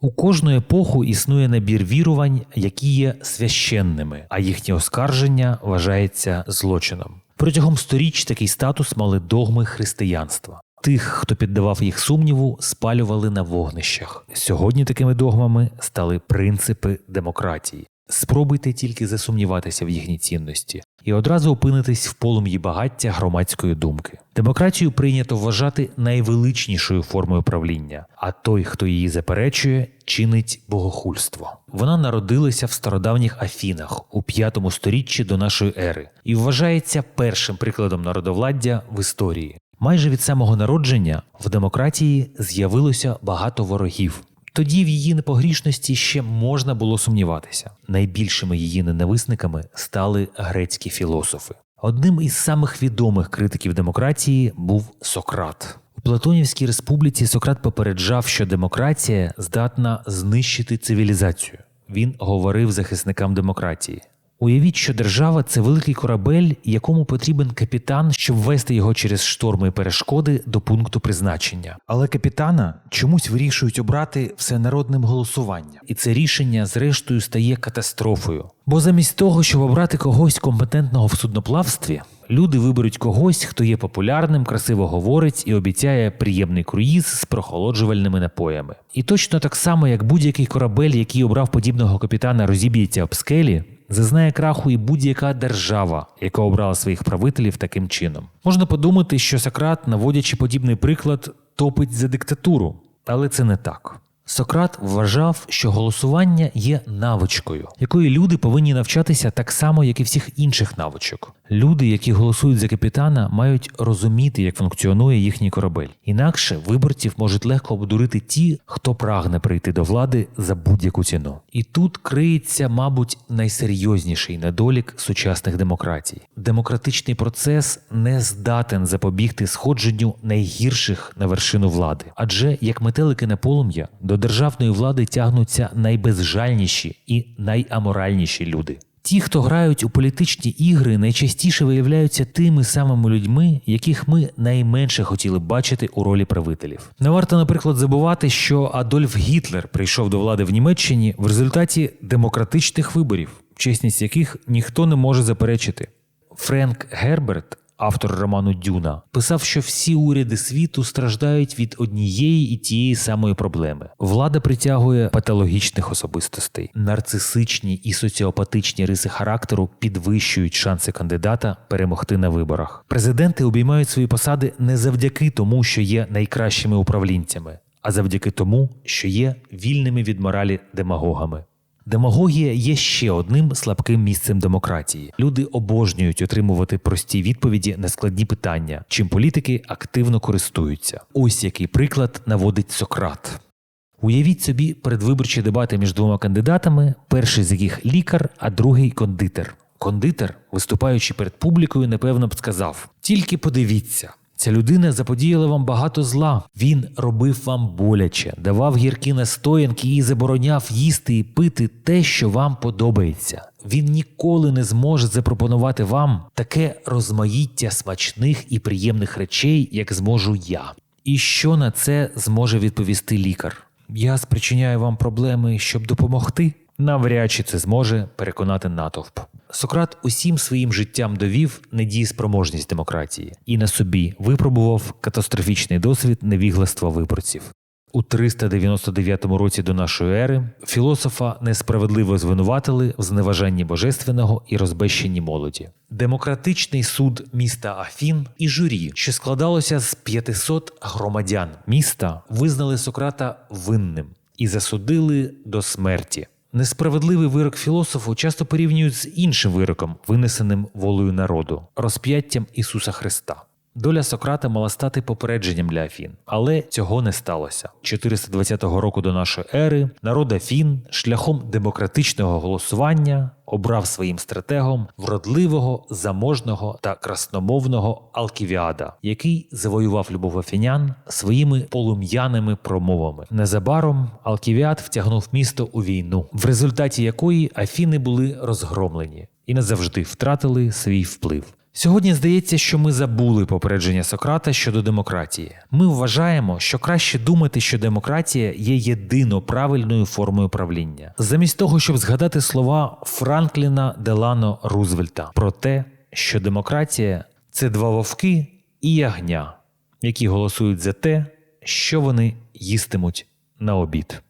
У кожну епоху існує набір вірувань, які є священними, а їхнє оскарження вважається злочином. Протягом сторіч такий статус мали догми християнства. Тих, хто піддавав їх сумніву, спалювали на вогнищах. Сьогодні такими догмами стали принципи демократії. Спробуйте тільки засумніватися в їхній цінності і одразу опинитись в полум'ї багаття громадської думки. Демократію прийнято вважати найвеличнішою формою правління, а той, хто її заперечує, чинить богохульство. Вона народилася в стародавніх Афінах у п'ятому сторіччі до нашої ери і вважається першим прикладом народовладдя в історії. Майже від самого народження в демократії з'явилося багато ворогів. Тоді в її непогрішності ще можна було сумніватися. Найбільшими її ненависниками стали грецькі філософи. Одним із самих відомих критиків демократії був Сократ. У Платонівській республіці Сократ попереджав, що демократія здатна знищити цивілізацію. Він говорив захисникам демократії. Уявіть, що держава це великий корабель, якому потрібен капітан, щоб вести його через шторми і перешкоди до пункту призначення. Але капітана чомусь вирішують обрати всенародним голосуванням. І це рішення, зрештою, стає катастрофою. Бо замість того, щоб обрати когось компетентного в судноплавстві, люди виберуть когось, хто є популярним, красиво говорить і обіцяє приємний круїз з прохолоджувальними напоями. І точно так само, як будь-який корабель, який обрав подібного капітана, розіб'ється об скелі. Зазнає краху і будь-яка держава, яка обрала своїх правителів таким чином. Можна подумати, що Сократ, наводячи подібний приклад, топить за диктатуру, але це не так. Сократ вважав, що голосування є навичкою, якої люди повинні навчатися так само, як і всіх інших навичок. Люди, які голосують за капітана, мають розуміти, як функціонує їхній корабель. Інакше виборців можуть легко обдурити ті, хто прагне прийти до влади за будь-яку ціну. І тут криється, мабуть, найсерйозніший недолік сучасних демократій. Демократичний процес не здатен запобігти сходженню найгірших на вершину влади, адже як метелики на полум'я до державної влади тягнуться найбезжальніші і найаморальніші люди. Ті, хто грають у політичні ігри, найчастіше виявляються тими самими людьми, яких ми найменше хотіли бачити у ролі правителів. Не варто, наприклад, забувати, що Адольф Гітлер прийшов до влади в Німеччині в результаті демократичних виборів, чесність яких ніхто не може заперечити. Френк Герберт автор роману Дюна, писав, що всі уряди світу страждають від однієї і тієї самої проблеми. Влада притягує патологічних особистостей, нарцисичні і соціопатичні риси характеру підвищують шанси кандидата перемогти на виборах. Президенти обіймають свої посади не завдяки тому, що є найкращими управлінцями, а завдяки тому, що є вільними від моралі демагогами. Демагогія є ще одним слабким місцем демократії. Люди обожнюють отримувати прості відповіді на складні питання, чим політики активно користуються. Ось який приклад наводить Сократ. Уявіть собі передвиборчі дебати між двома кандидатами, перший з яких лікар, а другий кондитер. Кондитер, виступаючи перед публікою, напевно б сказав: тільки подивіться. Ця людина заподіяла вам багато зла. Він робив вам боляче, давав гіркі настоянки і забороняв їсти і пити те, що вам подобається. Він ніколи не зможе запропонувати вам таке розмаїття смачних і приємних речей, як зможу я. І що на це зможе відповісти лікар? Я спричиняю вам проблеми, щоб допомогти. Навряд чи це зможе переконати натовп. Сократ усім своїм життям довів недієспроможність демократії і на собі випробував катастрофічний досвід невігластва виборців. У 399 році до нашої ери філософа несправедливо звинуватили в зневажанні божественного і розбещенні молоді. Демократичний суд міста Афін і журі, що складалося з 500 громадян міста, визнали Сократа винним і засудили до смерті. Несправедливий вирок філософу часто порівнюють з іншим вироком, винесеним волею народу розп'яттям Ісуса Христа. Доля Сократа мала стати попередженням для Афін, але цього не сталося. 420 року до нашої ери народ Афін шляхом демократичного голосування обрав своїм стратегом вродливого, заможного та красномовного Алківіада, який завоював любов афінян своїми полум'яними промовами. Незабаром Алківіад втягнув місто у війну, в результаті якої Афіни були розгромлені і назавжди втратили свій вплив. Сьогодні здається, що ми забули попередження Сократа щодо демократії. Ми вважаємо, що краще думати, що демократія є єдино правильною формою правління, замість того, щоб згадати слова Франкліна Делано Рузвельта про те, що демократія це два вовки і ягня, які голосують за те, що вони їстимуть на обід.